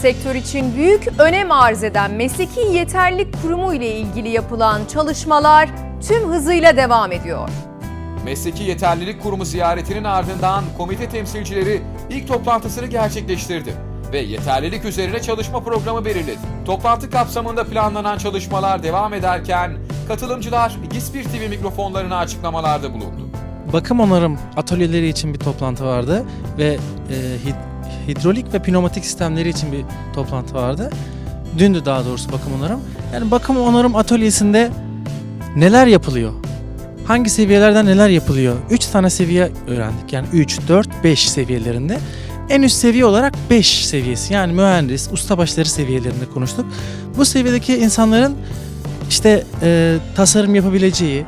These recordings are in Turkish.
Sektör için büyük önem arz eden Mesleki Yeterlilik Kurumu ile ilgili yapılan çalışmalar tüm hızıyla devam ediyor. Mesleki Yeterlilik Kurumu ziyaretinin ardından komite temsilcileri ilk toplantısını gerçekleştirdi ve yeterlilik üzerine çalışma programı belirledi. Toplantı kapsamında planlanan çalışmalar devam ederken katılımcılar GİSPİR TV mikrofonlarına açıklamalarda bulundu. bakım onarım atölyeleri için bir toplantı vardı ve e, hidrolik ve pneumatik sistemleri için bir toplantı vardı. Dündü daha doğrusu bakım onarım. Yani bakım onarım atölyesinde neler yapılıyor? Hangi seviyelerden neler yapılıyor? 3 tane seviye öğrendik. Yani 3, 4, 5 seviyelerinde. En üst seviye olarak 5 seviyesi yani mühendis, ustabaşları seviyelerinde konuştuk. Bu seviyedeki insanların işte e, tasarım yapabileceği,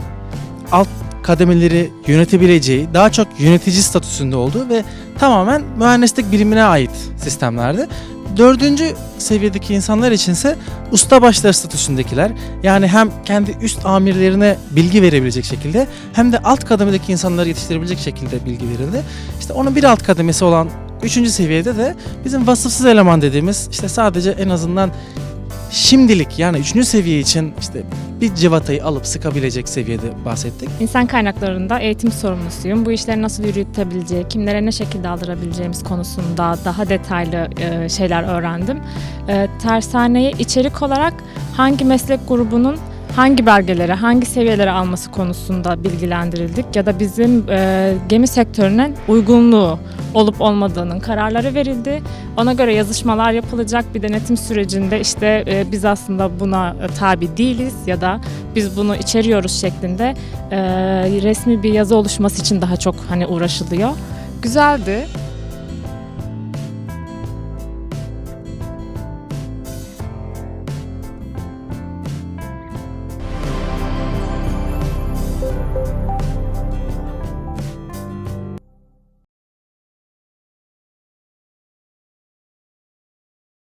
alt kademeleri yönetebileceği, daha çok yönetici statüsünde olduğu ve tamamen mühendislik birimine ait sistemlerdi. Dördüncü seviyedeki insanlar içinse ustabaşları statüsündekiler yani hem kendi üst amirlerine bilgi verebilecek şekilde hem de alt kademedeki insanları yetiştirebilecek şekilde bilgi verildi. İşte onun bir alt kademesi olan üçüncü seviyede de bizim vasıfsız eleman dediğimiz işte sadece en azından şimdilik yani üçüncü seviye için işte bir civatayı alıp sıkabilecek seviyede bahsettik. İnsan kaynaklarında eğitim sorumlusuyum. Bu işleri nasıl yürütebileceği, kimlere ne şekilde aldırabileceğimiz konusunda daha detaylı e, şeyler öğrendim. E, tersaneye içerik olarak hangi meslek grubunun hangi belgelere, hangi seviyelere alması konusunda bilgilendirildik ya da bizim e, gemi sektörüne uygunluğu olup olmadığının kararları verildi. Ona göre yazışmalar yapılacak. Bir denetim sürecinde işte e, biz aslında buna e, tabi değiliz ya da biz bunu içeriyoruz şeklinde e, resmi bir yazı oluşması için daha çok hani uğraşılıyor. Güzeldi.